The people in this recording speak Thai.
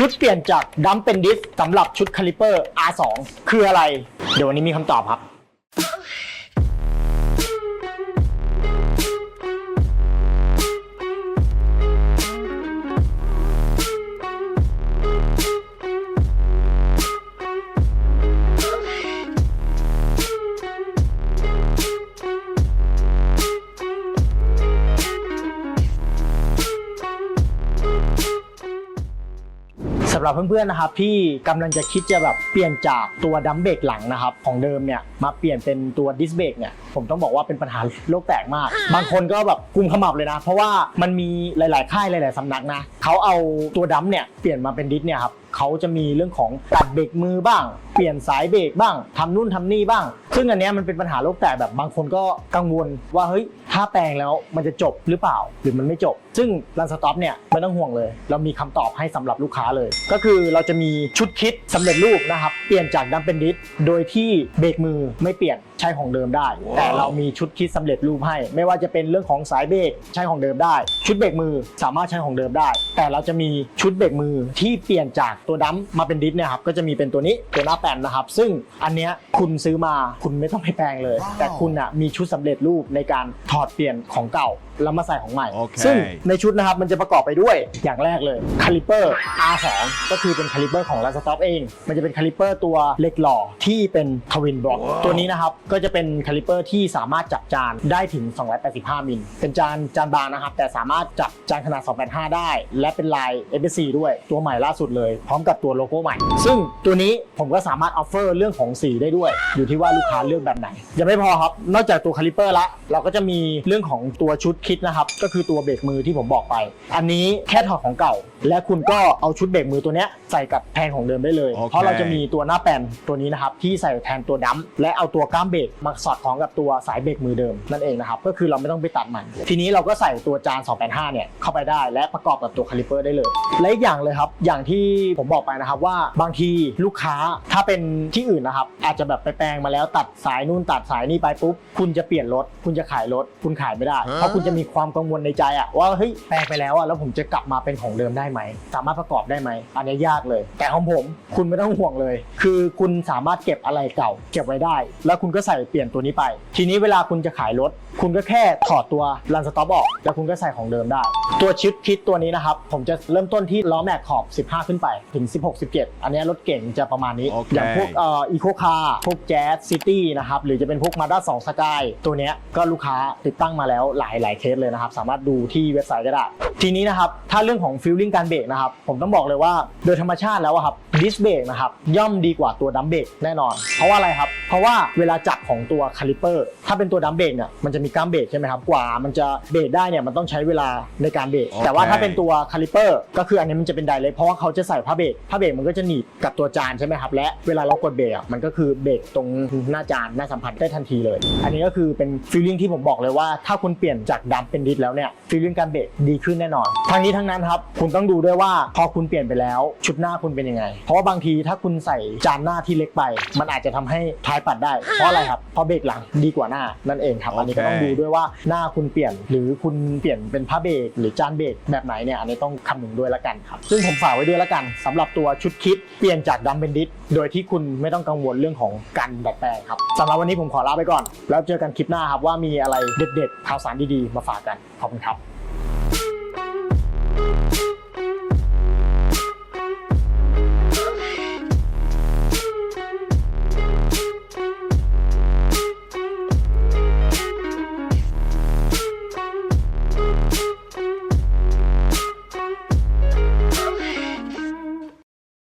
ชุดเปลี่ยนจากดัมเป็นดิสสำหรับชุดคาลิเปอร์ R2 คืออะไร เดี๋ยววันนี้มีคำตอบครับำหรับเพื่อนๆนะครับที่กำลังจะคิดจะแบบเปลี่ยนจากตัวดัมเบรกหลังนะครับของเดิมเนี่ยมาเปลี่ยนเป็นตัวดิสเบรกเนี่ยผมต้องบอกว่าเป็นปัญหาโลกแตกมาก บางคนก็แบบกุมขมับเลยนะ เพราะว่ามันมีหลายๆค่ายหลาย ๆสำนักนะเขาเอาตัวดัมเนี่ยเปลี่ยนมาเป็นดิสเนี่ยครับ เขาจะมีเรื่องของตัดเบรกมือบ้าง เปลี่ยนสายเบรกบ้างทำนู่นทำนี่บ้าง ซึ่งอันนี้มันเป็นปัญหาโลกแตกแบบบางคนก็กังวลว่าเฮ้ยถ้าแปลงแล้วมันจะจบหรือเปล่าหรือมันไม่จบ ซึ่งรันสต็อปเนี่ยไม่ต้องห่วงเลย เรามีคำตอบให้สำหรับลูกค้าเลย ก็คือเราจะมีชุดคิดสำเร็จรูปนะครับเปลี่ยนจากดัมเป็นดิสโดยที่เบรกมือไม่เปลี่ยนใช้ของเดิมได้ แต่เรามีชุดคิดสำเร็จรูปให้ ไม่ว่าจะเป็นเรื่องของสายเบรกใช้ของเดิมได้ ชุดเบรกมือสามารถใช้ของเดิมได้ แต่เราจะมีชุดเบรกมือที่เปลี่ยนจากตัวดัมมาเป็นดิสเนี่ยครับก็จะมีเป็นตัวนี้ตัวหน้าแปนนะครับ ซึ่งอันเนี้ยคุณซื้อมาคุณไม่ต้องไปแปลงเลย แต่คุณอะมีชุดสำเร็จรูปในการถอดเปลี่ยนของเก่าแล้วมาใส่ของใหม่โอเคซึ่งในชุดนะครับมันจะประกอบไปด้วยอย่างแรกเลยคาลิเปอร์ R2 ก็คือเป็นคาลิเปอร์ของ l a n s t o p เอง มันจะเป็นคาลิเปอร์ตัวเหล็กหล่อที่เป็นทวินบล็อกตัวนี้นะครับก็จะเป็นคาลิเปอร์ที่สามารถจับจานได้ถึง 285 มิล เป็นจานจานบางนะครับ แต่สามารถจับจานขนาด 285 ได้ และเป็นลาย FSC ด้วยตัวใหม่ล่าสุดเลยพร้อมกับตัวโลโก้ใหม่ ซึ่งตัวนี้ผมก็สามารถออฟเฟอร์เรื่องของสีได้ด้วย อยู่ที่ว่าลูกค้าเลือกแบบไหน ยังไม่พอครับ นอกจากตัวคาลิเปอร์ละเราก็จะมีเรื่องของตัวชุดคิดนะครับ ก็คือตัวเบรกมือที่ผมบอกไป อันนี้แค่ถอดของเก่า และคุณก็เอาชุดเบรกมือตัวเนี้ยใส่กับแทนของเดิมได้เลยโอเคเพราะเราจะมีตัวหน้าแปนตัวนี้นะครับที่ใส่แทนตัวดัมและเอาตัวก้ามเบรกมาสอดคล้องกับตัวสายเบรกมือเดิมนั่นเองนะครับก็คือเราไม่ต้องไปตัดมัน ทีนี้เราก็ใส่ตัวจาน 285 เนี่ยเข้าไปได้และประกอบกับตัวคาลิเปอร์ได้เลย และอีกอย่างเลยครับ อย่างที่ผมบอกไปนะครับว่าบางทีลูกค้าถ้าเป็นที่อื่นนะครับ อาจจะแบบไปแปลงมาแล้วตัดสายนู่นตัดสายนี่ไปปุ๊บ คุณจะเปลี่ยนรถ คุณจะขายรถ คุณขายไม่ได้ เพราะคุณจะมีความกังวลในใจอะว่าเฮ้ยแปลงไปแล้วอะแล้วผมจะกลับมาเป็นของเดิมได้ไหม สามารถประกอบได้ไหมอันนี้ยากเลย แต่ของผมคุณไม่ต้องห่วงเลย คือคุณสามารถเก็บอะไรเก่า เก็บไว้ได้ แล้วคุณก็ใส่เปลี่ยนตัวนี้ไป ทีนี้เวลาคุณจะขายรถ คุณก็แค่ถอดตัวรันสต็อปออก แล้วคุณก็ใส่ของเดิมได้ ตัวชิปคิดตัวนี้นะครับ ผมจะเริ่มต้นที่ล้อแม็กขอบ 15 ขึ้นไปถึง 16 17 อันนี้รถเก่งจะประมาณนี้โอเคอย่างพวกเอ่ออีโคคาร์พวกแจ๊สซิตี้นะครับหรือจะเป็นพวกมาด้า2สกายตัวเนี้ยก็ลูกค้าติดตั้งมาแล้วหลายหลายเคสเลยนะครับ สามารถดูที่เว็บไซต์ก็ได้ ทีนี้นะครับถ้าเรื่องของฟิลลิ่งการเบรกนะครับผมต้องบอกเลยว่าโดยธรรมชาติแล้วอะครับ ดิสเบรกนะครับย่อมดีกว่าตัวดัมเบรกแน่นอน เพราะว่าอะไรครับ เพราะว่าเวลาจับของตัวคาลิเปอร์ถ้าเป็นตัวดัมเบรกเนี่ยมันจะมีกล้ามเบรกใช่ไหมครับกว่ามันจะเบรกได้เนี่ยมันต้องใช้เวลาในการเบรกโอเคแต่ว่าถ้าเป็นตัวคาลิเปอร์ก็คืออันนี้มันจะเป็นไดเรกเพราะว่าเขาจะใส่ผ้าเบรกผ้าเบรกมันก็จะหนีบกับตัวจานใช่ไหมครับและเวลาเรากดเบรกอะมันก็คือเบรกตรงหน้าจานหน้าสัมผัสได้ทันทีเลย อันนี้ก็คือเป็นฟีลลิ่งที่ผมบอกเลยว่าถ้าคุณเปลี่ยนจากดัมเป็นดิสแล้วเนี่ยฟีลลิ่งการเบรกดีขึ้นแน่นอนทั้งนี้ทั้งนั้นครับคุณต้องดูด้วยว่าพอคุณเปลี่ยนไปแล้ว ชุดหน้าคุณเป็นยังไงเพราะว่าบางทีถ้าคุณใส่จานหน้าที่เล็กไป มันอาจจะทำให้ท้ายปัดได้ เพราะอะไรครับ เพราะเบรกหลังดีกว่าหน้านั่นเองครับ อันนี้ก็ต้องดูด้วยว่าหน้าคุณเปลี่ยน หรือคุณเปลี่ยนเป็นผ้าเบรกหรือจานเบรกแบบไหนเนี่ยอันนี้ต้องคำนึงด้วยละกันครับ ซึ่งผมฝากไว้ด้วยละกันสำหรับตัวชุดคิดเปลี่ยนจากดัมเป็นดิสโดยที่คุณไม่ต้องกังวลเรื่องของการดัดแปลงครับสำหรับวันนี้ผมขอลาไปก่อน แล้วเจอกันคลิปหน้าครับว่ามีอะไรเด็ดๆข่าวสารดีๆมาฝากกันขอบคุณครับ